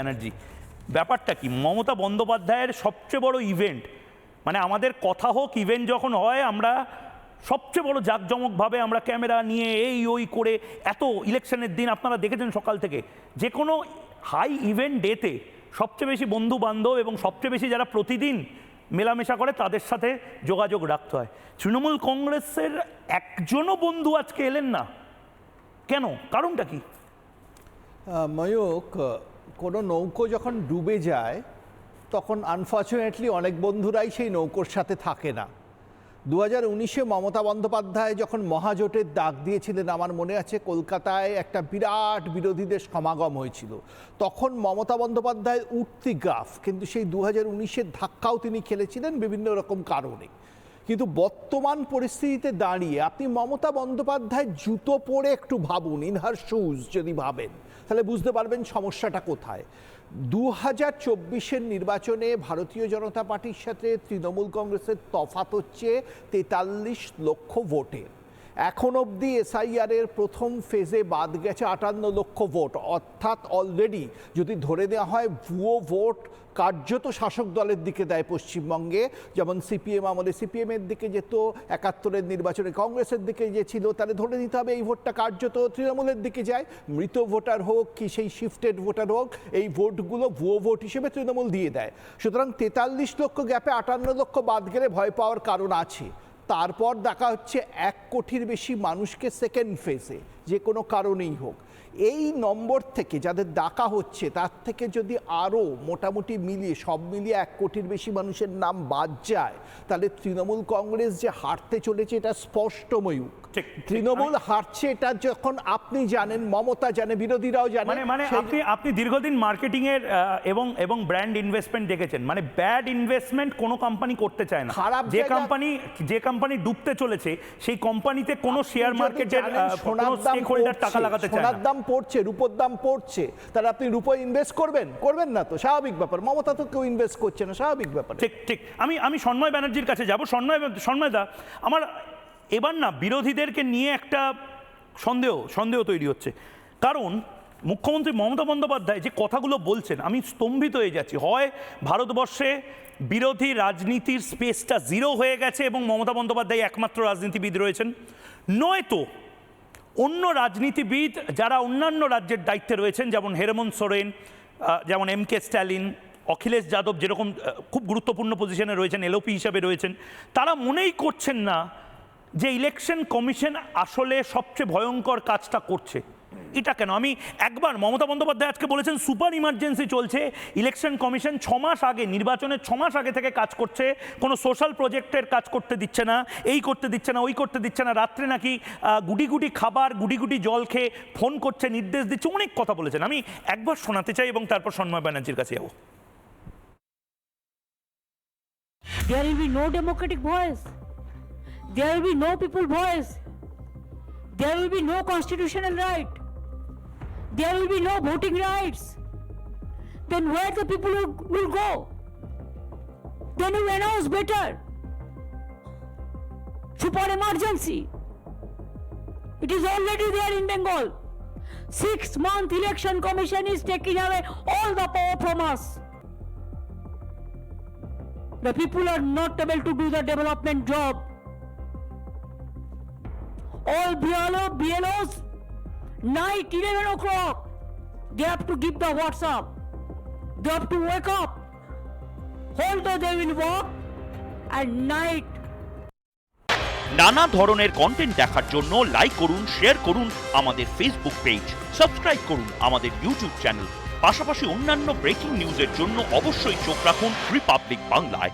ব্যানার্জি ব্যাপারটা কি? মমতা বন্দ্যোপাধ্যায়ের সবচেয়ে বড় ইভেন্ট মানে আমাদের কথা হোক ইভেন্ট যখন হয়, আমরা সবচেয়ে বড় জাঁকজমকভাবে আমরা ক্যামেরা নিয়ে এই, ওই করে এত ইলেকশনের দিন আপনারা দেখেছেন সকাল থেকে, যে কোনো হাই ইভেন্ট ডেতে সবচেয়ে বেশি বন্ধু বান্ধব এবং সবচেয়ে বেশি যারা প্রতিদিন মেলামেশা করে, তাদের সাথে যোগাযোগ রাখতে হয়। তৃণমূল কংগ্রেসের একজনও বন্ধু আজকে এলেন না। কেন? কারণটা কি? ময়ূক কোনো নৌকো যখন ডুবে যায়, তখন আনফর্চুনেটলি অনেক বন্ধুরাই সেই নৌকোর সাথে থাকে না। দু হাজার উনিশে মমতা বন্দ্যোপাধ্যায় যখন মহাজোটের ডাক দিয়েছিলেন, আমার মনে আছে কলকাতায় একটা বিরাট বিরোধীদের সমাগম হয়েছিল। তখন মমতা বন্দ্যোপাধ্যায়ের উঠতি গ্রাফ, কিন্তু সেই দু হাজার উনিশের ধাক্কাও তিনি খেলেছিলেন বিভিন্ন রকম কারণে। কিন্তু বর্তমান পরিস্থিতিতে দাঁড়িয়ে আপনি মমতা বন্দ্যোপাধ্যায় জুতো পরে একটু ভাবুন ইন হার শুজ যদি ভাবেন। তাহলে বুঝতে পারবেন সমস্যাটা কোথায়। দু হাজার চব্বিশের নির্বাচনে ভারতীয় জনতা পার্টির সাথে তৃণমূল কংগ্রেসের তফাত হচ্ছে তেতাল্লিশ লক্ষ ভোটের এখন অবধি এসআইআরের প্রথম ফেজে বাদ গেছে আটান্ন লক্ষ ভোট। অর্থাৎ অলরেডি যদি ধরে নেওয়া হয়, ভুয়ো ভোট কার্যত শাসক দলের দিকে দেয় পশ্চিমবঙ্গে। যেমন সিপিএম আমলে সিপিএমের দিকে যেত, একাত্তরের নির্বাচনে কংগ্রেসের দিকে যে ছিল, তাহলে ধরে নিতে হবে এই ভোটটা কার্যত তৃণমূলের দিকে যায়। মৃত ভোটার হোক কি সেই শিফটেড ভোটার হোক, এই ভোটগুলো ভুয়ো ভোট হিসেবে তৃণমূল দিয়ে দেয়। সুতরাং তেতাল্লিশ লক্ষ গ্যাপে আটান্ন লক্ষ বাদ গেলে ভয় পাওয়ার কারণ আছে। তারপর দেখা হচ্ছে এক কোটির বেশি মানুষকে সেকেন্ড ফেজে যে কোনো কারণেই হোক। এই নম্বর থেকে যাদের ডাকা হচ্ছে তার থেকে যদি আরও মোটামুটি মিলিয়ে সব মিলিয়ে এক কোটির বেশি মানুষের নাম বাদ যায় তাহলে তৃণমূল কংগ্রেস যে হারতে চলেছে এটা স্পষ্টময়ূক ঠিক, ঠিক। তৃণমূল হারছে এটা যখন আপনি জানেন মমতা জানে বিরোধীরাও জানে মানে মানে আপনি আপনি দীর্ঘদিন মার্কেটিং এর এবং এবং ব্র্যান্ড ইনভেস্টমেন্ট দেখেছেন। মানে ব্যাড ইনভেস্টমেন্ট কোনো কোম্পানি করতে চায় না। খারাপ যে কোম্পানি যে কোম্পানি ডুবতে চলেছে সেই কোম্পানিতে কোনো শেয়ার মার্কেটের সোনার দাম স্টেক হোল্ডার টাকা লাগাতে চায় সোনার দাম পড়ছে রূপোর দাম পড়ছে। তাহলে আপনি রূপো ইনভেস্ট করবেন? করবেন না তো স্বাভাবিক ব্যাপার। মমতা তো কেউ ইনভেস্ট করছে না স্বাভাবিক ব্যাপার। ঠিক ঠিক। আমি আমি সন্ময় ব্যানার্জির কাছে যাব। সন্ময় সন্ময় দা আমার এবার না বিরোধীদেরকে নিয়ে একটা সন্দেহ সন্দেহ তৈরি হচ্ছে। কারণ মুখ্যমন্ত্রী মমতা বন্দ্যোপাধ্যায় যে কথাগুলো বলছেন আমি স্তম্ভিত হয়ে যাচ্ছি। হয় ভারতবর্ষে বিরোধী রাজনীতির স্পেসটা জিরো হয়ে গেছে এবং মমতা বন্দ্যোপাধ্যায় একমাত্র রাজনীতিবিদ রয়েছেন নয়তো অন্য রাজনীতিবিদ যারা অন্যান্য রাজ্যের দায়িত্বে রয়েছেন, যেমন হেরমন্ত সোরেন যেমন এম কে স্ট্যালিন, অখিলেশ যাদব যেরকম খুব গুরুত্বপূর্ণ পজিশনে রয়েছেন, এলওপি হিসাবে রয়েছেন, তারা মনেই করছেন না যে ইলেকশন কমিশন আসলে সবচেয়ে ভয়ঙ্কর কাজটা করছে। এটা কেন আমি একবার মমতা বন্দ্যোপাধ্যায় আজকে বলেছেন, সুপার ইমার্জেন্সি চলছে, ইলেকশন কমিশন ছ মাস আগে নির্বাচনের ছ মাস আগে থেকে কাজ করছে, কোনো সোশ্যাল প্রজেক্টের কাজ করতে দিচ্ছে না, এই করতে দিচ্ছে না, ওই করতে দিচ্ছে না, রাত্রে নাকি গুটি গুটি খাবার, গুটি গুটি জল খেয়ে ফোন করছে, নির্দেশ দিচ্ছে, অনেক কথা বলেছেন আমি একবার শোনাতে চাই এবং তারপর সন্ময় ব্যানার্জির কাছে যাব There will be no democratic voice. There will be no people voice. There will be no constitutional right. There will be no voting rights. Then where the people will, will go? Then you announce better. Super emergency. It is already there in Bengal. Six month election commission is taking away all the power from us. The people are not able to do the development job. All BLO, BLOs, night 11 o'clock, they have to give the WhatsApp. They have to wake up. Day they will work and night. নানা ধরনের content দেখার জন্য like করুন share করুন আমাদের Facebook page subscribe করুন আমাদের YouTube channel পাশাপাশি অন্যান্য ব্রেকিং নিউজের জন্য অবশ্যই চোখ রাখুন রিপাবলিক বাংলায়